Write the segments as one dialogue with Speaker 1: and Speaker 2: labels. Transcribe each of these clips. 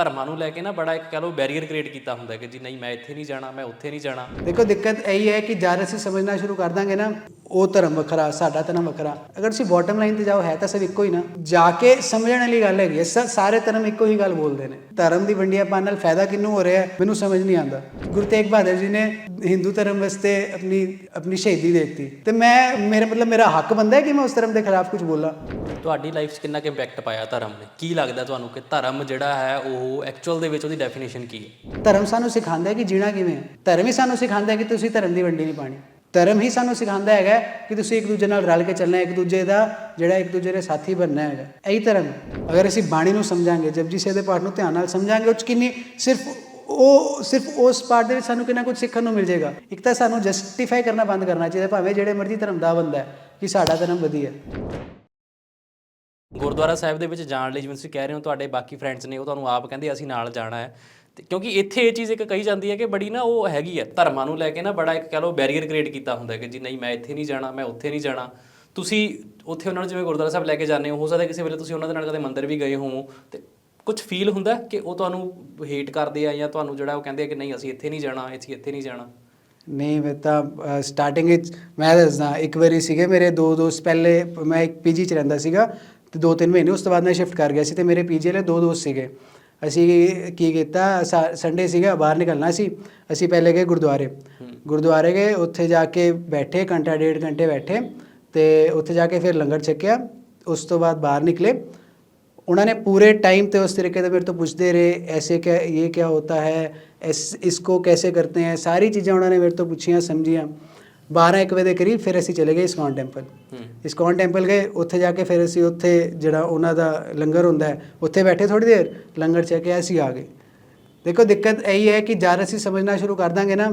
Speaker 1: ਧਰਮਾਂ ਨੂੰ ਲੈ ਕੇ ਨਾ ਬੜਾ ਇੱਕ ਕਹ ਲਓ ਬੈਰੀਅਰ ਕ੍ਰੀਏਟ ਕੀਤਾ ਹੁੰਦਾ ਕਿ ਜੀ ਨਹੀਂ ਮੈਂ ਇੱਥੇ ਨਹੀਂ ਜਾਣਾ, ਮੈਂ ਉੱਥੇ ਨਹੀਂ ਜਾਣਾ।
Speaker 2: ਦੇਖੋ ਦਿੱਕਤ ਇਹੀ ਹੈ ਕਿ ਜਦ ਅਸੀਂ ਸਮਝਣਾ ਸ਼ੁਰੂ ਕਰ ਦਾਂਗੇ ਨਾ ਉਹ ਧਰਮ ਵੱਖਰਾ ਸਾਡਾ ਧਰਮ ਵੱਖਰਾ। ਅਗਰ ਤੁਸੀਂ ਬਾਟਮ ਲਾਈਨ ਤੇ ਜਾਓ ਹੈ ਤਾਂ ਸਭ ਇੱਕੋ ਹੀ ਨਾ। ਜਾ ਕੇ ਸਮਝਣ ਵਾਲੀ ਗੱਲ ਹੈਗੀ ਹੈ। ਸ- ਸਾਰੇ ਧਰਮ ਇੱਕੋ ਹੀ ਗੱਲ ਬੋਲਦੇ ਨੇ। ਧਰਮ ਦੀ ਵੰਡੀਆਂ ਪਾਉਣ ਨਾਲ ਫਾਇਦਾ ਕਿਹਨੂੰ ਹੋ ਰਿਹਾ ਮੈਨੂੰ ਸਮਝ ਨਹੀਂ ਆਉਂਦਾ। ਗੁਰੂ ਤੇਗ ਬਹਾਦਰ ਜੀ ਨੇ ਹਿੰਦੂ ਧਰਮ ਵਾਸਤੇ ਆਪਣੀ ਆਪਣੀ ਸ਼ਹੀਦੀ ਦੇ ਦਿੱਤੀ। ਤੇ ਮੈਂ ਮੇਰੇ ਮਤਲਬ ਮੇਰਾ ਹੱਕ ਬੰਦਾ ਹੈ ਕਿ ਮੈਂ ਉਸ ਧਰਮ ਦੇ ਖਿਲਾਫ ਕੁਝ ਬੋਲਾਂ?
Speaker 1: ਤੁਹਾਡੀ ਲਾਈਫ 'ਚ ਕਿੰਨਾ ਕੁ ਇੰਪੈਕਟ ਪਾਇਆ ਧਰਮ ਨੇ? ਕੀ ਲੱਗਦਾ ਤੁਹਾਨੂੰ ਕਿ ਧਰਮ ਜਿਹੜਾ ਹੈ ਉਹ ਐਕਚੁਅਲ ਦੇ ਵਿੱਚ ਉਹਦੀ ਡੈਫੀਨੇਸ਼ਨ ਕੀ ਹੈ?
Speaker 2: ਧਰਮ ਸਾਨੂੰ ਸਿਖਾਉਂਦਾ ਹੈ ਕਿ ਜੀਣਾ ਕਿਵੇਂ ਹੈ? ਧਰਮ ਹੀ ਸਾਨੂੰ ਸਿਖਾਉਂਦਾ ਹੈ ਕਿ ਤੁਸੀਂ ਧਰਮ ਦੀ ਵੰਡੀ ਨਹੀਂ ਪਾਣੀ ਧਰਮ ਹੀ ਸਾਨੂੰ ਸਿਖਾਉਂਦਾ ਹੈਗਾ ਕਿ ਤੁਸੀਂ ਇੱਕ ਦੂਜੇ ਨਾਲ ਰਲ ਕੇ ਚੱਲਣਾ, ਇੱਕ ਦੂਜੇ ਦਾ ਜਿਹੜਾ ਇੱਕ ਦੂਜੇ ਦੇ ਸਾਥੀ ਬਣਨਾ ਹੈਗਾ। ਇਹੀ ਧਰਮ ਅਗਰ ਅਸੀਂ ਬਾਣੀ ਨੂੰ ਸਮਝਾਂਗੇ ਜਪਜੀ ਸਾਹਿਬ ਦੇ ਪਾਠ ਨੂੰ ਧਿਆਨ ਨਾਲ ਸਮਝਾਂਗੇ, ਉਹ 'ਚ ਕਿੰਨੀ ਸਿਰਫ ਉਹ, ਸਿਰਫ ਉਸ ਪਾਠ ਦੇ ਵਿੱਚ ਸਾਨੂੰ ਕਿੰਨਾ ਕੁਝ ਸਿੱਖਣ ਨੂੰ ਮਿਲ ਜਾਏਗਾ। ਇੱਕ ਤਾਂ ਸਾਨੂੰ ਜਸਟੀਫਾਈ ਕਰਨਾ ਬੰਦ ਕਰਨਾ ਚਾਹੀਦਾ, ਭਾਵੇਂ ਜਿਹੜੇ ਮਰਜ਼ੀ ਧਰਮ ਦਾ ਬੰਦਾ ਹੈ, ਕਿ ਸਾਡਾ ਧਰਮ ਵਧੀਆ
Speaker 1: ਗੁਰਦੁਆਰਾ ਸਾਹਿਬ ਦੇ ਵਿੱਚ ਜਾਣ ਲਈ ਜਿਵੇਂ ਤੁਸੀਂ ਕਹਿ ਰਹੇ ਹੋ, ਤੁਹਾਡੇ ਬਾਕੀ ਫਰੈਂਡਸ ਨੇ, ਉਹ ਤੁਹਾਨੂੰ ਆਪ ਕਹਿੰਦੇ, ਅਸੀਂ ਨਾਲ ਜਾਣਾ ਹੈ। ਤੇ ਕਿਉਂਕਿ ਇੱਥੇ ਇਹ ਚੀਜ਼ ਇੱਕ ਕਹੀ ਜਾਂਦੀ ਹੈ ਕਿ ਬੜੀ ਨਾ ਉਹ ਹੈਗੀ ਹੈ, ਧਰਮਾਂ ਨੂੰ ਲੈ ਕੇ ਨਾ ਬੜਾ ਇੱਕ ਕਹ ਲਓ ਬੈਰੀਅਰ ਕ੍ਰੀਏਟ ਕੀਤਾ ਹੁੰਦਾ ਕਿ ਜੀ ਨਹੀਂ, ਮੈਂ ਇੱਥੇ ਨਹੀਂ ਜਾਣਾ, ਮੈਂ ਉੱਥੇ ਨਹੀਂ ਜਾਣਾ। ਤੁਸੀਂ ਉੱਥੇ ਉਹਨਾਂ ਨੂੰ ਜਿਵੇਂ ਗੁਰਦੁਆਰਾ ਸਾਹਿਬ ਲੈ ਕੇ ਜਾਂਦੇ ਹੋ ਹੋ ਸਕਦਾ ਕਿਸੇ ਵੇਲੇ ਤੁਸੀਂ ਉਹਨਾਂ ਦੇ ਨਾਲ ਕਦੇ ਮੰਦਿਰ ਵੀ ਗਏ ਹੋਵੋ, ਤੇ ਕੁਝ ਫੀਲ ਹੁੰਦਾ ਕਿ ਉਹ ਤੁਹਾਨੂੰ ਹੇਟ ਕਰਦੇ ਆ ਜਾਂ ਤੁਹਾਨੂੰ ਜਿਹੜਾ ਉਹ ਕਹਿੰਦੇ ਆ ਕਿ ਨਹੀਂ, ਅਸੀਂ ਇੱਥੇ ਨਹੀਂ ਜਾਣਾ, ਅਸੀਂ ਇੱਥੇ ਨਹੀਂ ਜਾਣਾ?
Speaker 2: ਨਹੀਂ, ਮੈਂ ਤਾਂ ਸਟਾਰਟਿੰਗ ਵਿੱਚ ਮੈਂ ਦੱਸਦਾ, ਇੱਕ ਵਾਰੀ ਸੀਗੇ ਮੇਰੇ ਦੋ ਦੋਸਤ ਪਹਿਲੇ, ਮੈਂ ਇੱਕ ਪੀਜੀ ਚ ਰਹਿੰਦਾ ਸੀਗਾ, ਤੇ ਦੋ ਤਿੰਨ ਮਹੀਨੇ ਉਸ ਤੋਂ ਬਾਅਦ ਮੈਂ ਸ਼ਿਫਟ ਕਰ ਗਿਆ ਸੀ, ਤੇ ਮੇਰੇ ਪੀਜੀ ਵਾਲੇ ਦੋ ਦੋਸਤ ਸੀਗੇ। ਅਸੀਂ ਕੀ ਕੀਤਾ ਸੰਡੇ ਸੀਗਾ ਬਾਹਰ ਨਿਕਲਣਾ ਸੀ। ਅਸੀਂ ਪਹਿਲੇ ਗਏ ਗੁਰਦੁਆਰੇ। ਗੁਰਦੁਆਰੇ ਗਏ ਉੱਥੇ ਜਾ ਕੇ ਬੈਠੇ ਘੰਟਾ ਡੇਢ ਘੰਟੇ ਬੈਠੇ ਤੇ ਉੱਥੇ ਜਾ ਕੇ ਫਿਰ ਲੰਗਰ ਛਕਿਆ। ਉਸ ਤੋਂ ਬਾਅਦ ਬਾਹਰ ਨਿਕਲੇ। ਉਹਨਾਂ ਨੇ ਪੂਰੇ ਟਾਈਮ ਤੇ ਉਸ ਤਰੀਕੇ ਦਾ ਮੇਰੇ ਤੋਂ ਪੁੱਛਦੇ ਰਹੇ ਐਸੇ ਕਿ ਇਹ ਕੀ ਹੋਤਾ ਹੈ ਇਸ ਇਸਕੋ ਕੈਸੇ ਕਰਤੇ ਹੈ? ਸਾਰੀ ਚੀਜ਼ਾਂ ਉਹਨਾਂ ਨੇ ਮੇਰੇ ਤੋਂ ਪੁੱਛੀਆਂ ਸਮਝੀਆਂ। 12 1 ਵਜੇ ਦੇ ਕਰੀਬ ਫਿਰ ਅਸੀਂ ਚਲੇ ਗਏ ਇਸਕੌਨ ਟੈਂਪਲ। ਇਸਕੌਨ ਟੈਂਪਲ ਗਏ ਉੱਥੇ ਜਾ ਕੇ ਫਿਰ ਅਸੀਂ ਉੱਥੇ ਜਿਹੜਾ ਉਹਨਾਂ ਦਾ ਲੰਗਰ ਹੁੰਦਾ ਉੱਥੇ ਬੈਠੇ ਥੋੜੀ ਦੇਰ ਲੰਗਰ ਚ ਕੇ ਅਸੀਂ ਆ ਗਏ। ਦੇਖੋ ਦਿੱਕਤ ਇਹੀ ਹੈ ਕਿ ਜਦ ਅਸੀਂ ਸਮਝਣਾ ਸ਼ੁਰੂ ਕਰ ਦਾਂਗੇ ਨਾ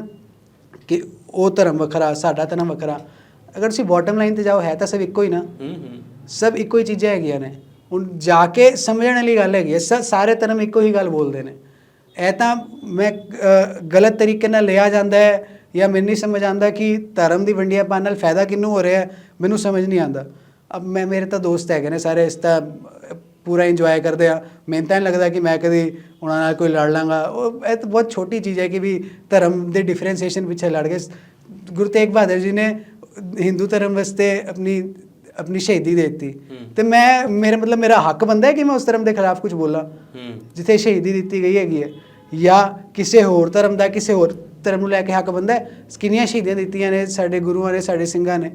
Speaker 2: ਕਿ ਉਹ ਧਰਮ ਵੱਖਰਾ ਸਾਡਾ ਧਰਮ ਵੱਖਰਾ ਅਗਰ ਤੁਸੀਂ ਬਾਟਮ ਲਾਈਨ ਤੇ ਜਾਓ ਹੈ ਤਾਂ ਸਭ ਇੱਕੋ ਹੀ ਨਾ। ਸਭ ਇੱਕੋ ਹੀ ਚੀਜ਼ਾਂ ਹੈਗੀਆਂ ਨੇ। ਹੁਣ ਜਾ ਕੇ ਸਮਝਣ ਵਾਲੀ ਗੱਲ ਹੈਗੀ ਹੈ ਸਾਰੇ ਧਰਮ ਇੱਕੋ ਹੀ ਗੱਲ ਬੋਲਦੇ ਨੇ। ਇਹ ਤਾਂ ਮੈਂ ਗਲਤ ਤਰੀਕੇ ਨਾਲ ਲਿਆ ਜਾਂਦਾ ਹੈ ਜਾਂ ਮੈਨੂੰ ਨਹੀਂ ਸਮਝ ਆਉਂਦਾ ਕਿ ਧਰਮ ਦੀ ਵੰਡੀਆਂ ਪਾਉਣ ਨਾਲ ਫਾਇਦਾ ਕਿਹਨੂੰ ਹੋ ਰਿਹਾ ਮੈਨੂੰ ਸਮਝ ਨਹੀਂ ਆਉਂਦਾ। ਅਬ ਮੈਂ ਮੇਰੇ ਤਾਂ ਦੋਸਤ ਹੈਗੇ ਨੇ ਸਾਰੇ ਇਸ ਤਾਂ ਪੂਰਾ ਇੰਜੋਏ ਕਰਦੇ ਆ। ਮੈਨੂੰ ਤਾਂ ਨਹੀਂ ਲੱਗਦਾ ਕਿ ਮੈਂ ਕਦੀ ਉਹਨਾਂ ਨਾਲ ਕੋਈ ਲੜ ਲਾਂਗਾ। ਉਹ ਇਹ ਤਾਂ ਬਹੁਤ ਛੋਟੀ ਚੀਜ਼ ਹੈ ਕਿ ਵੀ ਧਰਮ ਦੇ ਡਿਫਰੈਂਸੀਏਸ਼ਨ ਪਿੱਛੇ ਲੜ ਗਏ। ਗੁਰੂ ਤੇਗ ਬਹਾਦਰ ਜੀ ਨੇ ਹਿੰਦੂ ਧਰਮ ਵਾਸਤੇ ਆਪਣੀ ਆਪਣੀ ਸ਼ਹੀਦੀ ਦੇ ਦਿੱਤੀ। ਤੇ ਮੈਂ ਮੇਰੇ ਮਤਲਬ ਮੇਰਾ ਹੱਕ ਬੰਦਾ ਹੈ ਕਿ ਮੈਂ ਉਸ ਧਰਮ ਦੇ ਖਿਲਾਫ ਕੁਝ ਬੋਲਾਂ? ਜਿੱਥੇ ਸ਼ਹੀਦੀ ਦਿੱਤੀ ਗਈ ਹੈਗੀ ਹੈ। ਜਾਂ ਕਿਸੇ ਹੋਰ ਧਰਮ ਦਾ ਕਿਸੇ ਹੋਰ ਧਰਮ ਨੂੰ ਲੈ ਕੇ ਹੱਕ ਬੰਦਾ ਹੈ। ਕਿੰਨੀਆਂ ਸ਼ਹੀਦੀਆਂ ਦਿੱਤੀਆਂ ਨੇ ਸਾਡੇ ਗੁਰੂਆਂ ਨੇ ਸਾਡੇ ਸਿੰਘਾਂ ਨੇ।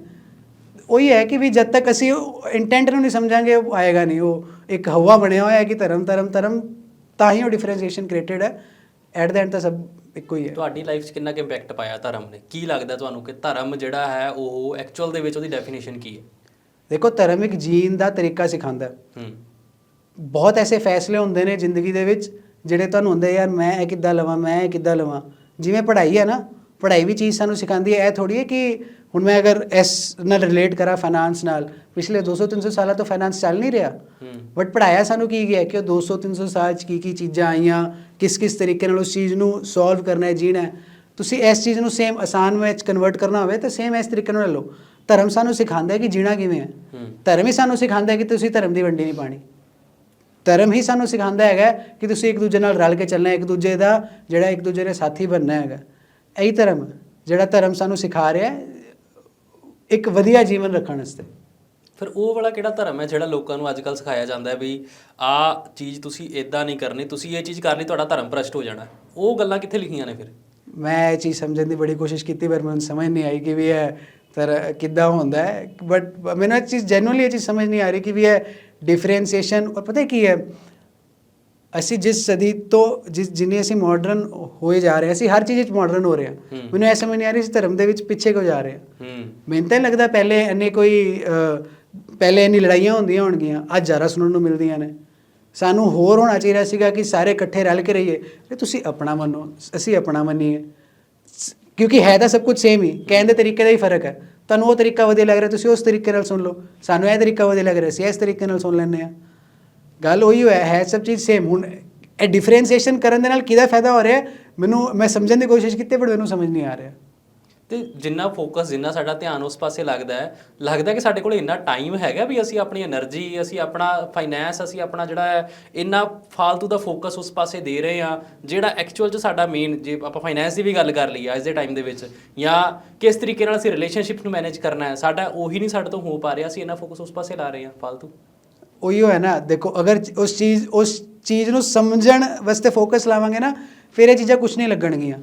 Speaker 2: ਉਹੀ ਹੈ ਕਿ ਵੀ ਜਦ ਤੱਕ ਅਸੀਂ ਇੰਟੈਂਟ ਨੂੰ ਨਹੀਂ ਸਮਝਾਂਗੇ ਉਹ ਆਏਗਾ ਨਹੀਂ। ਉਹ ਇੱਕ ਹਵਾ ਬਣਿਆ ਹੋਇਆ ਹੈ ਕਿ ਧਰਮ ਧਰਮ ਧਰਮ ਤਾਂ ਹੀ ਉਹ ਡਿਫਰੈਂਸ਼ੀਏਸ਼ਨ ਕ੍ਰੀਏਟਡ ਹੈ। ਐਟ ਦਾ ਐਂਡ ਤਾਂ ਸਭ ਇੱਕੋ ਹੀ ਹੈ।
Speaker 1: ਤੁਹਾਡੀ ਲਾਈਫ 'ਚ ਕਿੰਨਾ ਕੁ ਇੰਪੈਕਟ ਪਾਇਆ ਧਰਮ ਨੇ? ਕੀ ਲੱਗਦਾ ਤੁਹਾਨੂੰ ਕਿ ਧਰਮ ਜਿਹੜਾ ਹੈ ਉਹ ਐਕਚੁਅਲ ਦੇ ਵਿੱਚ ਉਹਦੀ ਡੈਫੀਨੇਸ਼ਨ ਕੀ ਹੈ?
Speaker 2: ਦੇਖੋ ਧਰਮ ਇੱਕ ਜੀਣ ਦਾ ਤਰੀਕਾ ਸਿਖਾਉਂਦਾ ਹੈ।
Speaker 1: ਹੂੰ।
Speaker 2: ਬਹੁਤ ਐਸੇ ਫੈਸਲੇ ਹੁੰਦੇ ਨੇ ਜ਼ਿੰਦਗੀ ਦੇ ਵਿੱਚ ਜਿਹੜੇ ਤੁਹਾਨੂੰ ਹੁੰਦੇ ਯਾਰ ਮੈਂ ਇਹ ਕਿੱਦਾਂ ਲਵਾਂ ਮੈਂ ਇਹ ਕਿੱਦਾਂ ਲਵਾਂ। ਜਿਵੇਂ ਪੜ੍ਹਾਈ ਹੈ ਨਾ ਪੜ੍ਹਾਈ ਵੀ ਚੀਜ਼ ਸਾਨੂੰ ਸਿਖਾਉਂਦੀ ਹੈ। ਇਹ ਥੋੜੀ ਹੈ ਕਿ ਹੁਣ ਮੈਂ ਅਗਰ ਇਸ ਨਾਲ ਰਿਲੇਟ ਕਰਾਂ ਫਾਈਨਾਂਸ ਨਾਲ ਪਿਛਲੇ 200 300 ਸਾਲਾਂ ਤੋਂ ਫਾਈਨਾਂਸ ਚੱਲ ਨਹੀਂ ਰਿਹਾ। ਬਟ ਪੜਾਇਆ ਸਾਨੂੰ ਕੀ ਗਿਆ ਕਿ ਉਹ 200 300 ਸਾਲ ਚ ਕੀ ਕੀ ਚੀਜ਼ਾਂ ਆਈਆਂ ਕਿਸ ਕਿਸ ਤਰੀਕੇ ਨਾਲ ਉਸ ਚੀਜ਼ ਨੂੰ ਸੋਲਵ ਕਰਨਾ ਹੈ ਜੀਣਾ ਤੁਸੀਂ ਇਸ ਚੀਜ਼ ਨੂੰ ਸੇਮ ਆਸਾਨ ਵਿੱਚ ਕਨਵਰਟ ਕਰਨਾ ਹੋਵੇ ਤਾਂ ਸੇਮ ਇਸ ਤਰੀਕੇ ਨਾਲ ਲੈ ਲਓ। ਧਰਮ ਸਾਨੂੰ ਸਿਖਾਉਂਦਾ ਹੈ ਕਿ ਜੀਣਾ ਕਿਵੇਂ ਹੂੰ। ਧਰਮ ਹੀ ਸਾਨੂੰ ਸਿਖਾਉਂਦਾ ਹੈ ਕਿ ਤੁਸੀਂ ਧਰਮ ਦੀ ਵੰਡੀ ਨਹੀਂ ਪਾਣੀ ਧਰਮ ਹੀ ਸਾਨੂੰ ਸਿਖਾਉਂਦਾ ਹੈਗਾ ਕਿ ਤੁਸੀਂ ਇੱਕ ਦੂਜੇ ਨਾਲ ਰਲ ਕੇ ਚੱਲਣਾ ਇੱਕ ਦੂਜੇ ਦਾ ਜਿਹੜਾ ਇੱਕ ਦੂਜੇ ਦੇ ਸਾਥੀ ਬਣਨਾ ਹੈਗਾ। ਇਹੀ ਧਰਮ ਜਿਹੜਾ ਧਰਮ ਸਾਨੂੰ ਸਿਖਾ ਰਿਹਾ ਹੈ ਇੱਕ ਵਧੀਆ ਜੀਵਨ ਰੱਖਣ ਵਾਸਤੇ।
Speaker 1: ਫਿਰ ਉਹ ਵਾਲਾ ਕਿਹੜਾ ਧਰਮ ਹੈ ਜਿਹੜਾ ਲੋਕਾਂ ਨੂੰ ਅੱਜਕੱਲ ਸਿਖਾਇਆ ਜਾਂਦਾ ਹੈ ਵੀ ਆਹ ਚੀਜ਼ ਤੁਸੀਂ ਇਦਾਂ ਨਹੀਂ ਕਰਨੀ ਤੁਸੀਂ ਇਹ ਚੀਜ਼ ਕਰ ਲਈ ਤੁਹਾਡਾ ਧਰਮ ਭ੍ਰਸ਼ਟ ਹੋ ਜਾਣਾ। ਉਹ ਗੱਲਾਂ ਕਿੱਥੇ ਲਿਖੀਆਂ ਨੇ ਫਿਰ?
Speaker 2: ਮੈਂ ਇਹ ਚੀਜ਼ ਸਮਝਣ ਦੀ ਬੜੀ ਕੋਸ਼ਿਸ਼ ਕੀਤੀ ਪਰ ਮੈਨੂੰ ਸਮਝ ਨਹੀਂ ਆਈ ਕਿ ਵੀ ਇਹ ਤਰ ਕਿੱਦਾਂ ਹੁੰਦਾ ਹੈ ਬਟ ਮੈਨੂੰ ਇਹ ਚੀਜ਼ ਜੈਨੂਅਲੀ ਇਹ ਚੀਜ਼ ਸਮਝ ਨਹੀਂ ਆ ਰਹੀ ਕਿ ਵੀ ਇਹ ਡਿਫਰੈਂਸੀਏਸ਼ਨ ਔਰ ਪਤਾ ਕੀ ਹੈ ਅਸੀਂ ਜਿਸ ਸਦੀ ਤੋਂ ਜਿਸ ਜਿੰਨੀ ਅਸੀਂ ਮਾਡਰਨ ਹੋਏ ਜਾ ਰਹੇ ਹਾਂ ਅਸੀਂ ਹਰ ਚੀਜ਼ ਵਿੱਚ ਮਾਡਰਨ ਹੋ ਰਹੇ ਹਾਂ। ਮੈਨੂੰ ਇਹ ਸਮਝ ਨਹੀਂ ਆ ਰਹੀ ਅਸੀਂ ਧਰਮ ਦੇ ਵਿੱਚ ਪਿੱਛੇ ਕਿਉਂ ਜਾ ਰਹੇ ਹਾਂ ਮੈਨੂੰ ਤਾਂ ਲੱਗਦਾ ਪਹਿਲੇ ਇੰਨੇ ਕੋਈ ਪਹਿਲੇ ਇੰਨੀ ਲੜਾਈਆਂ ਹੁੰਦੀਆਂ ਹੋਣਗੀਆਂ ਅੱਜ ਜ਼ਿਆਦਾ ਸੁਣਨ ਨੂੰ ਮਿਲਦੀਆਂ ਨੇ ਸਾਨੂੰ ਹੋਰ ਹੋਣਾ ਚਾਹੀਦਾ ਸੀਗਾ ਕਿ ਸਾਰੇ ਇਕੱਠੇ ਰਲ ਕੇ ਰਹੀਏ ਵੀ ਤੁਸੀਂ ਆਪਣਾ ਮੰਨੋ ਅਸੀਂ ਆਪਣਾ ਮੰਨੀਏ ਕਿਉਂਕਿ ਹੈ ਤਾਂ ਸਭ ਕੁਝ ਸੇਮ ਹੀ। ਕਹਿਣ ਦੇ ਤਰੀਕੇ ਦਾ ਹੀ ਫ਼ਰਕ ਹੈ। ਤੁਹਾਨੂੰ ਉਹ ਤਰੀਕਾ ਵਧੀਆ ਲੱਗ ਰਿਹਾ, ਤੁਸੀਂ ਉਸ ਤਰੀਕੇ ਨਾਲ ਸੁਣ ਲਓ। ਸਾਨੂੰ ਇਹ ਤਰੀਕਾ ਵਧੀਆ ਲੱਗ ਰਿਹਾ ਸੀ ਇਸ ਤਰੀਕੇ ਨਾਲ ਸੁਣ ਲੈਂਦੇ ਆ ਗੱਲ ਉਹੀ ਹੋਇਆ, ਹੈ ਸਭ ਚੀਜ਼ ਸੇਮ ਹੁਣ ਇਹ ਡਿਫਰੈਂਸੀਏਸ਼ਨ ਕਰਨ ਦੇ ਨਾਲ ਕਿਹਦਾ ਫਾਇਦਾ ਹੋ ਰਿਹਾ ਮੈਨੂੰ, ਮੈਂ ਸਮਝਣ ਦੀ ਕੋਸ਼ਿਸ਼ ਕੀਤੀ ਬਟ ਮੈਨੂੰ ਸਮਝ ਨਹੀਂ ਆ ਰਿਹਾ।
Speaker 1: ਤੇ ਜਿੰਨਾ ਫੋਕਸ ਜਿੰਨਾ ਸਾਡਾ ਧਿਆਨ ਉਸ ਪਾਸੇ ਲੱਗਦਾ ਹੈ, ਲੱਗਦਾ ਕਿ ਸਾਡੇ ਕੋਲ ਇੰਨਾ ਟਾਈਮ ਹੈਗਾ ਵੀ ਅਸੀਂ ਆਪਣੀ એનર્ਜੀ ਅਸੀਂ ਆਪਣਾ ਫਾਈਨੈਂਸ ਅਸੀਂ ਆਪਣਾ ਜਿਹੜਾ ਹੈ, ਇੰਨਾ ਫਾਲਤੂ ਦਾ ਫੋਕਸ ਉਸ ਪਾਸੇ ਦੇ ਰਹੇ ਆ ਜਿਹੜਾ ਐਕਚੁਅਲ 'ਚ ਸਾਡਾ ਮੇਨ ਜੇ ਆਪਾਂ ਫਾਈਨੈਂਸ ਦੀ ਵੀ ਗੱਲ ਕਰ ਲਈ ਅੱਜ ਦੇ ਟਾਈਮ ਦੇ ਵਿੱਚ, ਜਾਂ ਕਿਸ ਤਰੀਕੇ ਨਾਲ ਅਸੀਂ ਰਿਲੇਸ਼ਨਸ਼ਿਪ ਨੂੰ ਮੈਨੇਜ ਕਰਨਾ ਹੈ, ਸਾਡਾ ਉਹੀ ਨਹੀਂ ਸਾਡੇ ਤੋਂ ਹੋ ਪਾ ਰਿਹਾ, ਅਸੀਂ ਇੰਨਾ ਫੋਕਸ ਉਸ ਪਾਸੇ ਲਾ ਰਹੇ ਆ ਫਾਲਤੂ।
Speaker 2: ਉਹੀ ਹੈ ਨਾ, ਦੇਖੋ, ਅਗਰ ਉਸ ਚੀਜ਼ ਉਸ ਚੀਜ਼ ਨੂੰ ਸਮਝਣ ਵਾਸਤੇ ਫੋਕਸ ਲਾਵਾਂਗੇ ਨਾ, ਫਿਰ ਇਹ ਚੀਜ਼ਾਂ ਕੁਝ ਨਹੀਂ ਲੱਗਣਗੀਆਂ।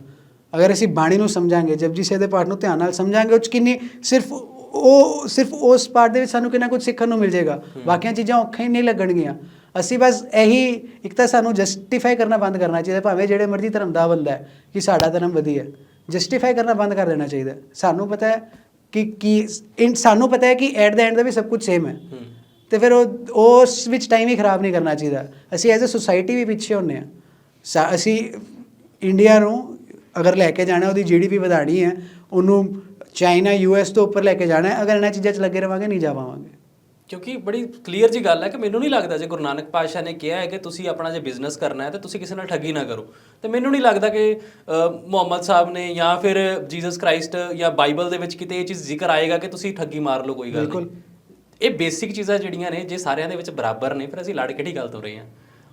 Speaker 2: ਅਗਰ ਅਸੀਂ ਬਾਣੀ ਨੂੰ ਸਮਝਾਂਗੇ ਜਪਜੀ ਸਾਹਿਬ ਦੇ ਪਾਠ ਨੂੰ ਧਿਆਨ ਨਾਲ ਸਮਝਾਂਗੇ ਉਹ 'ਚ ਕਿੰਨੀ ਸਿਰਫ ਉਹ ਸਿਰਫ ਉਸ ਪਾਠ ਦੇ ਵਿੱਚ ਸਾਨੂੰ ਕਿੰਨਾ ਕੁਝ ਸਿੱਖਣ ਨੂੰ ਮਿਲ ਜਾਏਗਾ। ਬਾਕੀਆਂ ਚੀਜ਼ਾਂ ਔਖੀਆਂ ਹੀ ਨਹੀਂ ਲੱਗਣਗੀਆਂ। ਅਸੀਂ ਬਸ ਇਹੀ ਇੱਕ ਤਾਂ ਸਾਨੂੰ ਜਸਟੀਫਾਈ ਕਰਨਾ ਬੰਦ ਕਰਨਾ ਚਾਹੀਦਾ ਭਾਵੇਂ ਜਿਹੜੇ ਮਰਜ਼ੀ ਧਰਮ ਦਾ ਬੰਦਾ ਹੈ ਕਿ ਸਾਡਾ ਧਰਮ ਵਧੀਆ ਹੈ। ਜਸਟੀਫਾਈ ਕਰਨਾ ਬੰਦ ਕਰ ਦੇਣਾ ਚਾਹੀਦਾ। ਸਾਨੂੰ ਪਤਾ ਹੈ ਕਿ ਕੀ ਸਾਨੂੰ ਪਤਾ ਹੈ ਕਿ ਐਟ ਦਾ ਐਂਡ ਦਾ ਵੀ ਸਭ ਕੁਝ ਸੇਮ ਹੈ। ਤੇ ਫਿਰ ਉਹ ਉਸ ਵਿੱਚ ਟਾਈਮ ਹੀ ਖਰਾਬ ਨਹੀਂ ਕਰਨਾ ਚਾਹੀਦਾ। ਅਸੀਂ ਐਜ਼ ਅ ਸੁਸਾਇਟੀ ਵੀ ਪਿੱਛੇ ਹੁੰਨੇ ਆ ਅਸੀਂ ਇੰਡੀਆ ਨੂੰ ਅਗਰ ਲੈ ਕੇ ਜਾਣਾ ਉਹਦੀ ਜੀਡੀਪੀ ਵਧਾਣੀ ਹੈ ਉਹਨੂੰ ਚਾਈਨਾ ਯੂਐਸ ਤੋਂ ਉੱਪਰ ਲੈ ਕੇ ਜਾਣਾ ਹੈ ਅਗਰ ਇਹਨਾਂ ਚੀਜ਼ਾਂ 'ਚ ਲੱਗੇ ਰਵਾਂਗੇ ਨਹੀਂ ਜਾ ਪਾਵਾਂਗੇ।
Speaker 1: ਕਿਉਂਕਿ ਬੜੀ ਕਲੀਅਰ ਜੀ ਗੱਲ ਹੈ ਕਿ ਮੈਨੂੰ ਨਹੀਂ ਲੱਗਦਾ ਜੇ ਗੁਰੂ ਨਾਨਕ ਪਾਤਸ਼ਾਹ ਨੇ ਕਿਹਾ ਹੈ ਕਿ ਤੁਸੀਂ ਆਪਣਾ ਜੇ ਬਿਜ਼ਨਸ ਕਰਨਾ ਹੈ ਤਾਂ ਤੁਸੀਂ ਕਿਸੇ ਨਾਲ ਠੱਗੀ ਨਾ ਕਰੋ। ਤੇ ਮੈਨੂੰ ਨਹੀਂ ਲੱਗਦਾ ਕਿ ਮੁਹੰਮਦ ਸਾਹਿਬ ਨੇ ਜਾਂ ਫਿਰ ਜੀਸਸ ਕ੍ਰਾਈਸਟ ਜਾਂ ਬਾਈਬਲ ਦੇ ਵਿੱਚ ਕਿਤੇ ਇਹ ਚੀਜ਼ ਜ਼ਿਕਰ ਆਏਗਾ ਕਿ ਤੁਸੀਂ ਠੱਗੀ ਮਾਰ ਲਓ ਕੋਈ ਗੱਲ ਨਹੀਂ।
Speaker 2: ਬਿਲਕੁਲ।
Speaker 1: ਇਹ ਬੇਸਿਕ ਚੀਜ਼ਾਂ ਜਿਹੜੀਆਂ ਨੇ ਜੇ ਸਾਰਿਆਂ ਦੇ ਵਿੱਚ ਬਰਾਬਰ ਨੇ ਫਿਰ ਅਸੀਂ ਲੜ ਕਿਹੜੀ ਗੱਲ ਤੋਂ ਰਹੇ ਹਾਂ।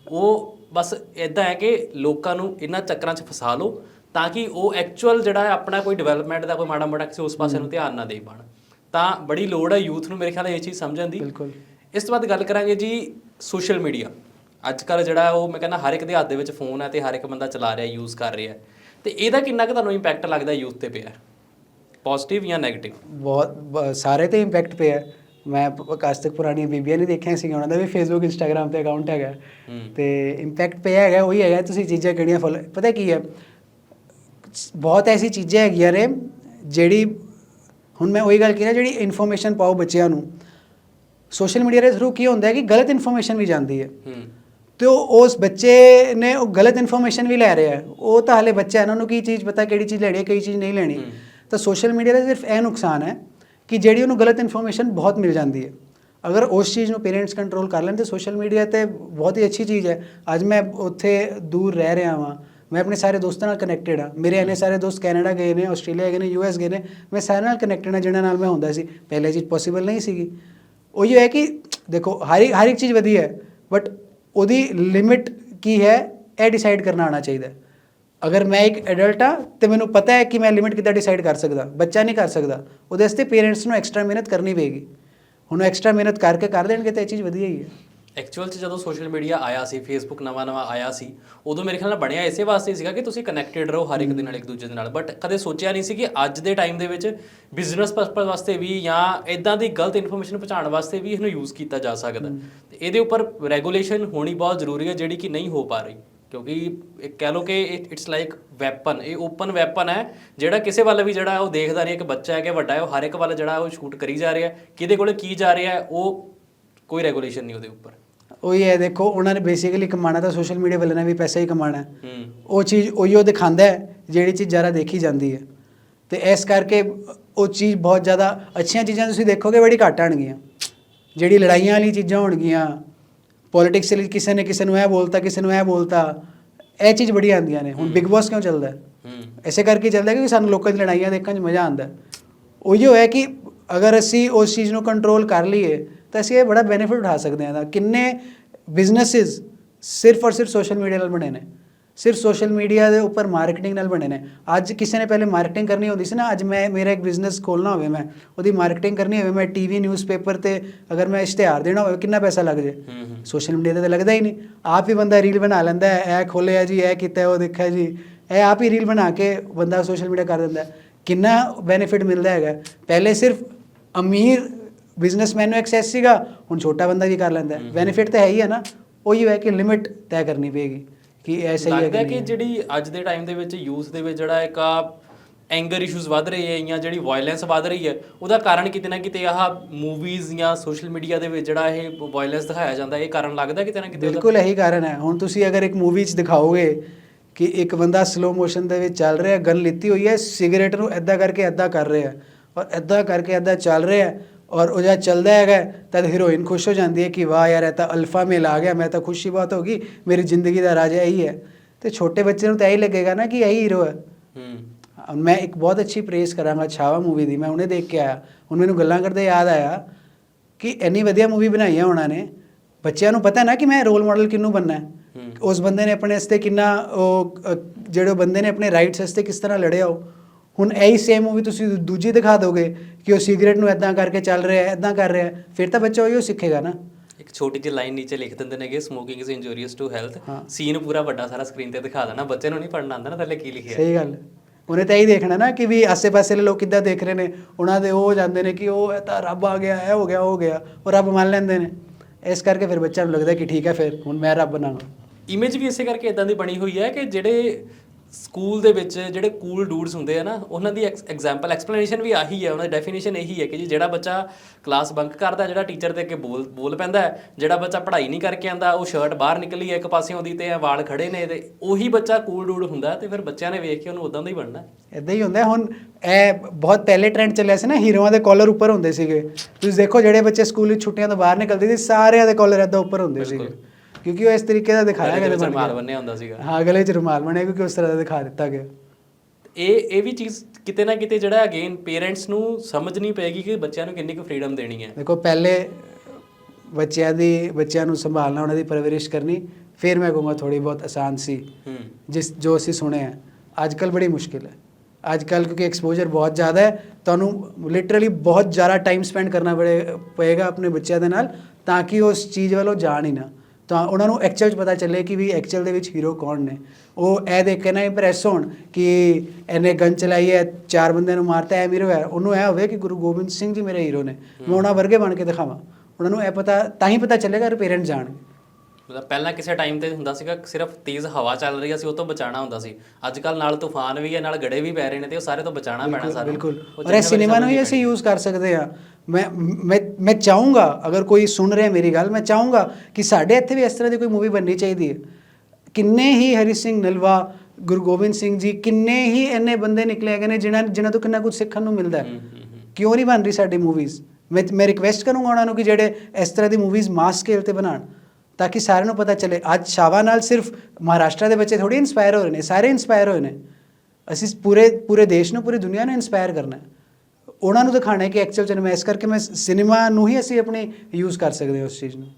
Speaker 1: ਉਹ ਬਸ ਇਦਾਂ ਹੈ ਕਿ ਲੋਕਾਂ ਨੂੰ ਇਹਨਾਂ ਚੱਕਰਾਂ 'ਚ ਫਸਾ ਲਓ ਤਾਂ ਕਿ ਉਹ ਐਕਚੁਅਲ ਜਿਹੜਾ ਹੈ ਆਪਣਾ ਕੋਈ ਡਿਵੈਲਪਮੈਂਟ ਦਾ ਕੋਈ ਮਾੜਾ ਮੋਟਾ ਕਿਸੇ ਉਸ ਪਾਸੇ ਨੂੰ ਧਿਆਨ ਨਾ ਦੇ ਪਾਣ। ਤਾਂ ਬੜੀ ਲੋੜ ਹੈ ਯੂਥ ਨੂੰ ਮੇਰੇ ਖਿਆਲ ਇਹ ਚੀਜ਼ ਸਮਝਣ ਦੀ।
Speaker 2: ਬਿਲਕੁਲ।
Speaker 1: ਇਸ ਤੋਂ ਬਾਅਦ ਗੱਲ ਕਰਾਂਗੇ ਜੀ ਸੋਸ਼ਲ ਮੀਡੀਆ ਅੱਜ ਕੱਲ ਜਿਹੜਾ ਉਹ ਮੈਂ ਕਹਿੰਦਾ ਹਰ ਇੱਕ ਦੇ ਹੱਥ ਦੇ ਵਿੱਚ ਫੋਨ ਹੈ ਤੇ ਹਰ ਇੱਕ ਬੰਦਾ ਚਲਾ ਰਿਹਾ ਯੂਜ਼ ਕਰ ਰਿਹਾ। ਤੇ ਇਹਦਾ ਕਿੰਨਾ ਕੁ ਤੁਹਾਨੂੰ ਇੰਪੈਕਟ ਲੱਗਦਾ ਯੂਥ ਤੇ ਪਿਆ? ਪੋਜ਼ਿਟਿਵ ਜਾਂ 네ਗੇਟਿਵ
Speaker 2: ਬਹੁਤ ਸਾਰੇ ਤੇ ਇੰਪੈਕਟ ਪਿਆ। ਮੈਂ ਪ- ਕਾਸ਼ ਤੱਕ ਪੁਰਾਣੀਆਂ ਬੀਬੀਆਂ ਨਹੀਂ ਦੇਖੀਆਂ ਸੀ ਉਹਨਾਂ ਦਾ ਵੀ ਫੇਸਬੁੱਕ ਇੰਸਟਾਗ੍ਰam ਤੇ ਅਕਾਊਂਟ ਹੈਗਾ। ਤੇ ਇੰਪੈਕਟ ਪਿਆ ਹੈਗਾ ਉਹੀ ਹੈਗਾ ਤੁਸੀਂ ਚੀਜ਼ਾਂ ਕਿਹੜੀਆਂ ਫੋਲੋ ਪਤਾ ਕੀ ਹੈ? ਬਹੁਤ ਐਸੀ ਚੀਜ਼ਾਂ ਹੈਗੀਆਂ ਨੇ ਜਿਹੜੀ ਹੁਣ ਮੈਂ ਉਹੀ ਗੱਲ ਕੀਤੀ ਜਿਹੜੀ ਇਨਫੋਰਮੇਸ਼ਨ ਪਾਓ ਬੱਚਿਆਂ ਨੂੰ। ਸੋਸ਼ਲ ਮੀਡੀਆ ਦੇ ਥਰੂ ਕੀ ਹੁੰਦਾ ਹੈ ਕਿ ਗਲਤ ਇਨਫੋਰਮੇਸ਼ਨ ਵੀ ਜਾਂਦੀ ਹੈ।
Speaker 1: ਹੂੰ।
Speaker 2: ਤੇ ਉਹ ਉਸ ਬੱਚੇ ਨੇ ਉਹ ਗਲਤ ਇਨਫੋਰਮੇਸ਼ਨ ਵੀ ਲੈ ਰਿਹਾ ਹੈ। ਉਹ ਤਾਂ ਹਲੇ ਬੱਚਾ ਹੈ ਨਾ ਕੀ ਚੀਜ਼ ਪਤਾ ਕਿਹੜੀ ਚੀਜ਼ ਲੈਣੀ ਹੈ ਕਿਹੜੀ ਚੀਜ਼ ਨਹੀਂ ਲੈਣੀ। ਤਾਂ ਸੋਸ਼ਲ ਮੀਡੀਆ ਦਾ ਸਿਰਫ ਇਹ ਨੁਕਸਾਨ ਹੈ ਕਿ ਜਿਹੜੀ ਉਹਨੂੰ ਗਲਤ ਇਨਫੋਰਮੇਸ਼ਨ ਬਹੁਤ ਮਿਲ ਜਾਂਦੀ ਹੈ। ਅਗਰ ਉਸ ਚੀਜ਼ ਨੂੰ ਪੇਰੈਂਟਸ ਕੰਟਰੋਲ ਕਰ ਲੈਣ ਤੇ ਸੋਸ਼ਲ ਮੀਡੀਆ ਤੇ ਬਹੁਤ ਹੀ ਅੱਛੀ ਚੀਜ਼ ਹੈ। ਅੱਜ ਮੈਂ ਉੱਥੇ ਦੂਰ ਰਹਿ ਰਿਹਾ ਹਾਂ ਮੈਂ ਆਪਣੇ ਸਾਰੇ ਦੋਸਤਾਂ ਨਾਲ ਕਨੈਕਟਡ ਹਾਂ। ਮੇਰੇ ਇੰਨੇ ਸਾਰੇ ਦੋਸਤ ਕੈਨੇਡਾ ਗਏ ਨੇ, ਆਸਟ੍ਰੇਲੀਆ ਗਏ ਨੇ ਯੂਐਸ ਗਏ ਨੇ। ਮੈਂ ਸਾਰਿਆਂ ਨਾਲ ਕਨੈਕਟਡ ਹਾਂ ਜਿਹਨਾਂ ਨਾਲ ਮੈਂ ਹੁੰਦਾ ਸੀ। ਪਹਿਲੇ ਚੀਜ਼ ਪੋਸੀਬਲ ਨਹੀਂ ਸੀਗੀ। ਉਹੀ ਹੈ ਕਿ ਦੇਖੋ, ਹਰ ਇੱਕ ਹਰ ਇੱਕ ਚੀਜ਼ ਵਧੀਆ ਹੈ ਬਟ ਉਹਦੀ ਲਿਮਿਟ ਕੀ ਹੈ? ਇਹ ਡਿਸਾਈਡ ਕਰਨਾ ਆਉਣਾ ਚਾਹੀਦਾ ਅਗਰ ਮੈਂ ਇੱਕ ਐਡਲਟ ਆ ਤੇ ਮੈਨੂੰ ਪਤਾ ਹੈ ਕਿ ਮੈਂ ਲਿਮਿਟ ਕਿੱਦਾਂ ਡਿਸਾਈਡ ਕਰ ਸਕਦਾ। ਬੱਚਾ ਨਹੀਂ ਕਰ ਸਕਦਾ। ਉਹਦੇ ਵਾਸਤੇ ਪੇਰੈਂਟਸ ਨੂੰ ਐਕਸਟਰਾ ਮਿਹਨਤ ਕਰਨੀ ਪਏਗੀ। ਹੁਣ ਐਕਸਟਰਾ ਮਿਹਨਤ ਕਰਕੇ ਕਰ ਦੇਣਗੇ ਤਾਂ ਇਹ ਚੀਜ਼ ਵਧੀਆ ਹੀ ਹੈ।
Speaker 1: ਐਕਚੁਅਲ 'ਚ ਜਦੋਂ ਸੋਸ਼ਲ ਮੀਡੀਆ ਆਇਆ ਸੀ ਫੇਸਬੁੱਕ ਨਵਾਂ ਨਵਾਂ ਆਇਆ ਸੀ, ਉਦੋਂ ਮੇਰੇ ਖਿਆਲ ਨਾਲ ਬਣਿਆ ਇਸੇ ਵਾਸਤੇ ਸੀਗਾ ਕਿ ਤੁਸੀਂ ਕਨੈਕਟਡ ਰਹੋ ਹਰ ਇੱਕ ਦੇ ਨਾਲ ਇੱਕ ਦੂਜੇ ਦੇ ਨਾਲ। ਬਟ ਕਦੇ ਸੋਚਿਆ ਨਹੀਂ ਸੀ ਕਿ ਅੱਜ ਦੇ ਟਾਈਮ ਦੇ ਵਿੱਚ ਬਿਜ਼ਨਸ ਪਰਪਸ ਵਾਸਤੇ ਵੀ ਜਾਂ ਇਦਾਂ ਦੀ ਗਲਤ ਇਨਫੋਰਮੇਸ਼ਨ ਪਹੁੰਚਾਉਣ ਵਾਸਤੇ ਵੀ ਇਹਨੂੰ ਯੂਜ਼ ਕੀਤਾ ਜਾ ਸਕਦਾ। ਤੇ ਇਹਦੇ ਉੱਪਰ ਰੈਗੂਲੇਸ਼ਨ ਹੋਣੀ ਬਹੁਤ ਜ਼ਰੂਰੀ ਹੈ, ਜਿਹੜੀ ਕਿ ਨਹੀਂ ਹੋ ਪਾ ਰਹੀ। ਕਿਉਂਕਿ ਕਹਿ ਲਓ ਕਿ ਇਟਸ ਲਾਈਕ ਵੈਪਨ ਇਹ ਓਪਨ ਵੈਪਨ ਹੈ, ਜਿਹੜਾ ਕਿਸੇ ਵੱਲ ਵੀ ਜਿਹੜਾ ਉਹ ਦੇਖਦਾ ਨਹੀਂ ਕਿ ਬੱਚਾ ਹੈ ਕਿ ਵੱਡਾ ਹੈ, ਉਹ ਹਰ ਇੱਕ ਵੱਲ ਜਿਹੜਾ ਉਹ ਸ਼ੂਟ ਕਰੀ ਜਾ ਰਿਹਾ ਕਿਹਦੇ ਕੋਲੇ ਕੀ ਜਾ ਰਿਹਾ ਉਹ ਕੋਈ ਰੈਗੂਲੇਸ਼ਨ ਨਹੀਂ ਉਹਦੇ ਉੱਪਰ।
Speaker 2: ਉਹੀ ਹੈ ਦੇਖੋ ਉਹਨਾਂ ਨੇ ਬੇਸਿਕਲੀ ਕਮਾਣਾ ਤਾਂ ਸੋਸ਼ਲ ਮੀਡੀਆ ਵਾਲਿਆਂ ਨੇ ਵੀ ਪੈਸਾ ਹੀ ਕਮਾਣਾ ਉਹ ਚੀਜ਼ ਉਹੀਓ ਦਿਖਾਉਂਦਾ ਹੈ ਜਿਹੜੀ ਚੀਜ਼ ਜ਼ਿਆਦਾ ਦੇਖੀ ਜਾਂਦੀ ਹੈ। ਤੇ ਇਸ ਕਰਕੇ ਉਹ ਚੀਜ਼ ਬਹੁਤ ਜ਼ਿਆਦਾ ਅੱਛੀਆਂ ਚੀਜ਼ਾਂ ਤੁਸੀਂ ਦੇਖੋਗੇ ਬੜੀ ਘੱਟ ਆਣਗੀਆਂ ਜਿਹੜੀ ਲੜਾਈਆਂ ਵਾਲੀ ਚੀਜ਼ਾਂ ਹੋਣਗੀਆਂ ਪੋਲਿਟਿਕਸ ਲਈ ਕਿਸੇ ਨੇ ਕਿਸੇ ਨੂੰ ਇਹ ਬੋਲਤਾ ਕਿਸੇ ਨੂੰ ਇਹ ਬੋਲਤਾ ਇਹ ਚੀਜ਼ ਬੜੀ ਆਉਂਦੀਆਂ ਨੇ। ਹੁਣ ਬਿਗ ਬਾਸ ਕਿਉਂ ਚੱਲਦਾ ਹੈ? ਐਸੇ ਕਰਕੇ ਚੱਲਦਾ ਕਿਉਂਕਿ ਸਾਨੂੰ ਲੋਕਾਂ ਦੀ ਲੜਾਈਆਂ ਦੇਖਣ 'ਚ ਮਜ਼ਾ ਆਉਂਦਾ ਹੈ। ਉਹੀਓ ਹੈ ਕਿ ਅਗਰ ਅਸੀਂ ਉਸ ਚੀਜ਼ ਨੂੰ ਕੰਟਰੋਲ ਕਰ ਲਈਏ ਤਾਂ ਅਸੀਂ ਇਹ ਬੜਾ ਬੈਨੀਫਿਟ ਉਠਾ ਸਕਦੇ ਹਾਂ ਕਿੰਨੇ ਬਿਜ਼ਨੈਸਿਸ ਸਿਰਫ ਔਰ ਸਿਰਫ ਸੋਸ਼ਲ ਮੀਡੀਆ ਨਾਲ ਬਣੇ ਨੇ। ਸਿਰਫ ਸੋਸ਼ਲ ਮੀਡੀਆ ਦੇ ਉੱਪਰ ਮਾਰਕੀਟਿੰਗ ਨਾਲ ਬਣੇ ਨੇ। ਅੱਜ ਕਿਸੇ ਨੇ ਪਹਿਲੇ ਮਾਰਕੀਟਿੰਗ ਕਰਨੀ ਹੁੰਦੀ ਸੀ ਨਾ ਅੱਜ ਮੈਂ ਮੇਰਾ ਇੱਕ ਬਿਜ਼ਨਸ ਖੋਲਣਾ ਹੋਵੇ ਮੈਂ ਉਹਦੀ ਮਾਰਕੀਟਿੰਗ ਕਰਨੀ ਹੋਵੇ ਮੈਂ ਟੀਵੀ ਨਿਊਜ਼ਪੇਪਰ ਤੇ ਅਗਰ ਮੈਂ ਇਸ਼ਤਿਹਾਰ ਦੇਣਾ ਹੋਵੇ ਕਿੰਨਾ ਪੈਸਾ ਲੱਗ ਜੇ ਸੋਸ਼ਲ ਮੀਡੀਆ ਤੇ ਤਾਂ ਲੱਗਦਾ ਹੀ ਨਹੀਂ। ਆਪ ਹੀ ਬੰਦਾ ਰੀਲ ਬਣਾ ਲੈਂਦਾ ਹੈ ਇਹ ਖੋਲਿਆ ਜੀ ਇਹ ਕੀਤਾ ਉਹ ਦੇਖਿਆ ਜੀ। ਇਹ ਆਪ ਹੀ ਰੀਲ ਬਣਾ ਕੇ ਬੰਦਾ ਸੋਸ਼ਲ ਮੀਡੀਆ ਕਰ ਦਿੰਦਾ। ਕਿੰਨਾ ਬੈਨੀਫਿਟ ਮਿਲਦਾ ਹੈਗਾ। ਪਹਿਲੇ ਸਿਰਫ ਅਮੀਰ ਬਿਜ਼ਨਸਮੈਨ ਨੂੰ ਐਕਸੈਸ ਸੀਗਾ ਹੁਣ ਛੋਟਾ ਬੰਦਾ ਵੀ ਕਰ ਲੈਂਦਾ ਬੈਨੀਫਿਟ ਤਾਂ ਹੈ ਹੀ ਹੈ ਨਾ ਉਹੀ ਹੈ ਕਿ ਲਿਮਿਟ ਤੈਅ ਕਰਨੀ ਪਏਗੀ ਕਿ ਸਹੀ ਹੈ
Speaker 1: ਲੱਗਦਾ
Speaker 2: ਕਿ
Speaker 1: ਕਿ। ਜਿਹੜੀ ਅੱਜ ਦੇ ਟਾਈਮ ਦੇ ਵਿੱਚ ਯੂਥ ਦੇ ਵਿੱਚ ਜਿਹੜਾ ਇੱਕ ਐਂਗਰ ਇਸ਼ੂਜ਼ ਵੱਧ ਰਹੇ ਹੈ ਜਾਂ ਜਿਹੜੀ ਵਾਇਲੈਂਸ ਵੱਧ ਰਹੀ ਹੈ ਉਹਦਾ ਕਾਰਨ ਕਿਤੇ ਨਾ ਕਿਤੇ ਆਹ ਮੂਵੀਜ਼ ਜਾਂ ਸੋਸ਼ਲ ਮੀਡੀਆ ਦੇ ਵਿੱਚ ਜਿਹੜਾ ਇਹ ਵਾਇਲੈਂਸ ਦਿਖਾਇਆ ਜਾਂਦਾ ਇਹ ਕਾਰਨ ਲੱਗਦਾ ਕਿਤੇ ਨਾ ਕਿਤੇ?
Speaker 2: ਬਿਲਕੁਲ ਇਹੀ ਕਾਰਨ ਹੈ ਹੁਣ ਤੁਸੀਂ ਅਗਰ ਇੱਕ ਮੂਵੀ 'ਚ ਦਿਖਾਓਗੇ ਕਿ ਇੱਕ ਬੰਦਾ ਸਲੋ ਮੋਸ਼ਨ ਦੇ ਵਿੱਚ ਚੱਲ ਰਿਹਾ ਗਨ ਲਿੱਤੀ ਹੋਈ ਹੈ ਸਿਗਰਟ ਨੂੰ ਐਦਾਂ ਕਰਕੇ ਐਦਾਂ ਕਰ ਰਿਹਾ ਔਰ ਐਦਾਂ ਕਰਕੇ ਐਦਾਂ ਚੱਲ ਰਿਹਾ ਹੈ ਔਰ ਉਹ ਜਦ ਚੱਲਦਾ ਹੈਗਾ ਤਦ ਹੀਰੋਇਨ ਖੁਸ਼ ਹੋ ਜਾਂਦੀ ਹੈ ਕਿ ਵਾਹ ਯਾਰ ਇਹ ਤਾਂ ਅਲਫਾ ਮੇਲ ਆ ਗਿਆ ਮੈਂ ਤਾਂ ਖੁਸ਼ੀ ਬਾਤ ਹੋਗੀ ਮੇਰੀ ਜ਼ਿੰਦਗੀ ਦਾ ਰਾਜਾ ਇਹੀ ਹੈ। ਤੇ ਛੋਟੇ ਬੱਚੇ ਨੂੰ ਤਾਂ ਇਹੀ ਲੱਗੇਗਾ ਨਾ ਕਿ ਇਹੀ ਹੀਰੋ ਹੈ।
Speaker 1: ਹੂੰ।
Speaker 2: ਮੈਂ ਇੱਕ ਬਹੁਤ ਅੱਛੀ ਪ੍ਰੇਸ ਕਰਾਂਗਾ ਛਾਵਾ ਮੂਵੀ ਦੀ ਮੈਂ ਉਹਨੇ ਦੇਖ ਕੇ ਆਇਆ। ਹੁਣ ਮੈਨੂੰ ਗੱਲਾਂ ਕਰਦੇ ਯਾਦ ਆਇਆ ਕਿ ਇੰਨੀ ਵਧੀਆ ਮੂਵੀ ਬਣਾਈ ਹੈ ਉਹਨਾਂ ਨੇ। ਬੱਚਿਆਂ ਨੂੰ ਪਤਾ ਨਾ ਕਿ ਮੈਂ ਰੋਲ ਮਾਡਲ ਕਿਹਨੂੰ ਬਣਨਾ ਹੈ।
Speaker 1: ਹੂੰ।
Speaker 2: ਉਸ ਬੰਦੇ ਨੇ ਆਪਣੇ ਵਾਸਤੇ ਕਿੰਨਾ ਉਹ ਜਿਹੜੇ ਬੰਦੇ ਨੇ ਆਪਣੇ ਰਾਈਟਸ ਵਾਸਤੇ ਕਿਸ ਤਰ੍ਹਾਂ ਲੜਿਆ ਉਹ। ਹੁਣ ਇਹੀ ਸੇਮ ਮੂਵੀ ਤੁਸੀਂ ਦੂਜੀ ਦਿਖਾ ਦੋਗੇ ਕਿ ਉਹ ਸਿਗਰਟ ਨੂੰ ਇਦਾਂ ਕਰਕੇ ਚੱਲ ਰਿਹਾ ਹੈ ਇਦਾਂ ਕਰ ਰਿਹਾ ਹੈ ਫਿਰ ਤਾਂ ਬੱਚਾ ਉਹੀ ਸਿੱਖੇਗਾ ਨਾ।
Speaker 1: ਇੱਕ ਛੋਟੀ ਜਿਹੀ ਲਾਈਨ ਨੀਚੇ ਲਿਖ ਦਿੰਦੇ ਨੇਗੇ smoking is injurious to health. Scene ਪੂਰਾ ਵੱਡਾ ਸਾਰਾ ਸਕਰੀਨ ਤੇ ਦਿਖਾ ਦੇਣਾ ਬੱਚੇ ਨੂੰ ਨਹੀਂ ਪੜਨਾ ਆਉਂਦਾ ਨਾ ਥੱਲੇ ਕੀ ਲਿਖਿਆ
Speaker 2: ਸਹੀ ਗੱਲ। ਉਹਨੇ ਤਾਂ ਇਹੀ ਦੇਖਣਾ ਨਾ ਕਿ ਵੀ ਆਸੇ-ਪਾਸੇ ਦੇ ਲੋਕ ਕਿੱਦਾਂ ਦੇਖ ਰਹੇ ਨੇ ਉਹਨਾਂ ਦੇ ਉਹ ਜਾਂਦੇ ਨੇ ਕਿ ਉਹ ਇਹ ਤਾਂ ਰੱਬ ਆ ਗਿਆ ਇਹ ਹੋ ਗਿਆ ਉਹ ਹੋ ਗਿਆ ਉਹ ਰੱਬ ਮੰਨ ਲੈਂਦੇ ਨੇ। ਇਸ ਕਰਕੇ ਫਿਰ ਬੱਚਾ ਨੂੰ ਲੱਗਦਾ ਕਿ ਠੀਕ ਹੈ ਫਿਰ ਹੁਣ ਮੈਂ ਰੱਬ ਬਣਾਂਗਾ
Speaker 1: ਇਮੇਜ ਵੀ ਇਸੇ ਕਰਕੇ ਇਦਾਂ ਦੀ ਬਣੀ ਹੋਈ ਹੈ ਕਿ ਜਿਹੜੇ ਸਕੂਲ ਦੇ ਵਿੱਚ ਜਿਹੜੇ ਕੂਲ ਡੂਡਸ ਹੁੰਦੇ ਆ ਨਾ ਉਹਨਾਂ ਦੀ ਐਗਜ਼ਾਮਪਲ ਐਕਸਪਲੇਨੇਸ਼ਨ ਵੀ ਆਹੀ ਹੈ ਉਹਨਾਂ ਦੀ ਡੈਫੀਨੇਸ਼ਨ ਇਹੀ ਹੈ ਕਿ ਜੀ ਜਿਹੜਾ ਬੱਚਾ ਕਲਾਸ ਬੰਕ ਕਰਦਾ ਜਿਹੜਾ ਟੀਚਰ ਦੇ ਅੱਗੇ ਬੋਲ ਬੋਲ ਪੈਂਦਾ ਜਿਹੜਾ ਬੱਚਾ ਪੜ੍ਹਾਈ ਨਹੀਂ ਕਰਕੇ ਆਂਦਾ ਉਹ ਸ਼ਰਟ ਬਾਹਰ ਨਿਕਲੀ ਹੈ ਇੱਕ ਪਾਸਿਓਂ ਦੀ ਤੇ ਵਾਲ ਖੜੇ ਨੇ ਤੇ ਉਹੀ ਬੱਚਾ ਕੂਲ ਡੂਡ ਹੁੰਦਾ ਤੇ ਫਿਰ ਬੱਚਿਆਂ ਨੇ ਵੇਖ ਕੇ ਉਹਨੂੰ ਉਦਾਂ ਦਾ ਹੀ ਬਣਨਾ।
Speaker 2: ਇਦਾਂ ਹੀ ਹੁੰਦਾ। ਹੁਣ ਇਹ ਬਹੁਤ ਪਹਿਲੇ ਟ੍ਰੈਂਡ ਚੱਲਿਆ ਸੀ ਨਾ ਹੀਰੋਆਂ ਦੇ ਕਾਲਰ ਉੱਪਰ ਹੁੰਦੇ ਸੀਗੇ ਤੁਸੀਂ ਦੇਖੋ ਜਿਹੜੇ ਬੱਚੇ ਸਕੂਲ ਵਿੱਚ ਛੁੱਟੀਆਂ ਤੋਂ ਬਾਹਰ ਨਿਕਲਦੇ ਸੀ ਸਾਰਿਆਂ ਦੇ ਕਾਲਰ ਇਦਾਂ ਉੱਪਰ ਹੁੰਦੇ ਸੀਗੇ ਕਿਉਂਕਿ ਉਹ ਇਸ ਤਰੀਕੇ ਦਾ ਦਿਖਾਇਆ ਗਿਆ
Speaker 1: ਰੁਮਾਲ ਬੰਨਿਆ ਹੁੰਦਾ ਸੀਗਾ।
Speaker 2: ਹਾਂ ਗਲੇ 'ਚ ਰੁਮਾਲ ਬਣਿਆ ਕਿਉਂਕਿ ਉਸ ਤਰ੍ਹਾਂ ਦਾ ਦਿਖਾ ਦਿੱਤਾ ਗਿਆ।
Speaker 1: ਇਹ ਇਹ ਵੀ ਚੀਜ਼ ਕਿਤੇ ਨਾ ਕਿਤੇ ਜਿਹੜਾ ਅਗੇਨ ਪੇਰੈਂਟਸ ਨੂੰ ਸਮਝਣੀ ਪਏਗੀ ਕਿ ਬੱਚਿਆਂ ਨੂੰ ਕਿੰਨੀ ਕੁ ਫਰੀडम ਦੇਣੀ ਹੈ।
Speaker 2: ਦੇਖੋ ਪਹਿਲੇ ਬੱਚਿਆਂ ਦੀ ਬੱਚਿਆਂ ਨੂੰ ਸੰਭਾਲਣਾ ਉਹਨਾਂ ਦੀ ਪਰਵਰਿਸ਼ ਕਰਨੀ ਫਿਰ ਮੈਂ ਕਹੂੰਗਾ ਥੋੜੀ ਬਹੁਤ ਆਸਾਨ ਸੀ। ਜਿਸ ਜੋ ਅਸੀਂ ਸੁਣੇ ਹੈ ਅੱਜ ਕੱਲ ਬੜੀ ਮੁਸ਼ਕਿਲ ਹੈ। ਅੱਜ ਕੱਲ ਕਿਉਂਕਿ ਐਕਸਪੋਜ਼ਰ ਬਹੁਤ ਜ਼ਿਆਦਾ ਹੈ ਤੁਹਾਨੂੰ ਲਿਟਰਲੀ ਬਹੁਤ ਜ਼ਿਆਦਾ ਟਾਈਮ ਸਪੈਂਡ ਕਰਨਾ ਪਏਗਾ ਆਪਣੇ ਬੱਚਿਆਂ ਦੇ ਨਾਲ ਤਾਂ ਕਿ ਉਸ ਚੀਜ਼ ਵੱਲ ਜਾਣ ਹੀ ਨਾ। ਤਾਂ ਉਹਨਾਂ ਨੂੰ ਐਕਚੁਅਲ 'ਚ ਪਤਾ ਚੱਲੇ ਕਿ ਵੀ ਐਕਚੁਅਲ ਦੇ ਵਿੱਚ ਹੀਰੋ ਕੌਣ ਨੇ। ਉਹ ਇਹ ਦੇਖ ਕੇ ਨਾ ਇੰਪ੍ਰੈਸ ਹੋਣ ਕਿ ਇਹਨੇ ਗਨ ਚਲਾਈ ਹੈ, ਚਾਰ ਬੰਦਿਆਂ ਨੂੰ ਮਾਰਤਾ ਹੈ ਹੀਰੋ ਹੈ। ਉਹਨੂੰ ਇਹ ਹੋਵੇ ਕਿ ਗੁਰੂ ਗੋਬਿੰਦ ਸਿੰਘ ਜੀ ਮੇਰੇ ਹੀਰੋ ਨੇ। ਮੈਂ ਉਹਨਾਂ ਵਰਗੇ ਬਣ ਕੇ ਦਿਖਾਵਾਂ। ਉਹਨਾਂ ਨੂੰ ਇਹ ਪਤਾ, ਤਾਂ ਹੀ ਪਤਾ ਚੱਲੇਗਾ ਕਿ ਪੇਰੈਂਟ ਜਾਣਗੇ।
Speaker 1: ਮਤਲਬ ਪਹਿਲਾਂ ਕਿਸੇ ਟਾਈਮ ਤੇ ਹੁੰਦਾ ਸੀਗਾ ਸਿਰਫ ਤੇਜ਼ ਹਵਾ ਚੱਲ ਰਹੀ ਸੀ ਉਹ ਤੋਂ ਬਚਾਉਣਾ ਹੁੰਦਾ ਸੀ। ਅੱਜ ਕੱਲ ਨਾਲ ਤੂਫਾਨ ਵੀ ਹੈ ਨਾਲ ਗੜੇ ਵੀ ਪੈ ਰਹੇ ਨੇ ਤੇ ਉਹ ਸਾਰੇ ਤੋਂ ਬਚਾਉਣਾ ਪੈਣਾ ਸਾਰਾ
Speaker 2: ਬਿਲकुल ਔਰ ਇਹ ਸਿਨੇਮਾ ਨੂੰ ਵੀ ਅਸੀਂ ਯੂਜ਼ ਕਰ ਸਕਦੇ ਆ। ਮੈਂ ਮੈਂ ਮੈਂ ਚਾਹੂੰਗਾ ਅਗਰ ਕੋਈ ਸੁਣ ਰਿਹਾ ਮੇਰੀ ਗੱਲ ਮੈਂ ਚਾਹੂੰਗਾ ਕਿ ਸਾਡੇ ਇੱਥੇ ਵੀ ਇਸ ਤਰ੍ਹਾਂ ਦੀ ਕੋਈ ਮੂਵੀ ਬਣਨੀ ਚਾਹੀਦੀ ਹੈ। ਕਿੰਨੇ ਹੀ ਹਰੀ ਸਿੰਘ ਨਲਵਾ ਗੁਰੂ ਗੋਬਿੰਦ ਸਿੰਘ ਜੀ ਕਿੰਨੇ ਹੀ ਇੰਨੇ ਬੰਦੇ ਨਿਕਲੇ ਹੈਗੇ ਨੇ ਜਿਨ੍ਹਾਂ ਜਿਨ੍ਹਾਂ ਤੋਂ ਕਿੰਨਾ ਕੁਝ ਸਿੱਖਣ ਨੂੰ ਮਿਲਦਾ ਹੈ। ਕਿਉਂ ਨਹੀਂ ਬਣ ਰਹੀ ਸਾਡੀ ਮੂਵੀਜ਼ ਮੈਂ ਮੈਂ ਰਿਕਵੈਸਟ ਕਰੂੰਗਾ ਉਹਨਾਂ ਨੂੰ ਕਿ ਜਿਹੜੇ ਇਸ ਤਰ੍ਹਾਂ ਦੀ ਮੂਵੀਜ਼ ਮਾਸ ਸਕੇਲ ਤੇ ਬਣਾਉਣ। ਤਾਂ ਕਿ ਸਾਰਿਆਂ ਨੂੰ ਪਤਾ ਚੱਲੇ। ਅੱਜ ਸ਼ਾਵਾ ਨਾਲ ਸਿਰਫ ਮਹਾਰਾਸ਼ਟਰ ਦੇ ਬੱਚੇ ਥੋੜੀ ਇਨਸਪਾਇਰ ਹੋ ਰਹੇ ਨੇ, ਸਾਰੇ ਇਨਸਪਾਇਰ ਹੋਏ ਨੇ। ਅਸੀਂ ਪੂਰੇ ਪੂਰੇ ਦੇਸ਼ ਨੂੰ, ਪੂਰੀ ਦੁਨੀਆ ਨੂੰ ਇਨਸਪਾਇਰ ਕਰਨਾ ਉਹਨਾਂ ਨੂੰ ਦਿਖਾਣਾ ਕਿ ਐਕਚੁਅਲ ਚ ਮੈਂ ਇਸ ਕਰਕੇ ਮੈਂ ਸਿਨੇਮਾ ਨੂੰ ਹੀ ਅਸੀਂ ਆਪਣੇ ਯੂਜ਼ ਕਰ ਸਕਦੇ ਹਾਂ ਉਸ ਚੀਜ਼ ਨੂੰ।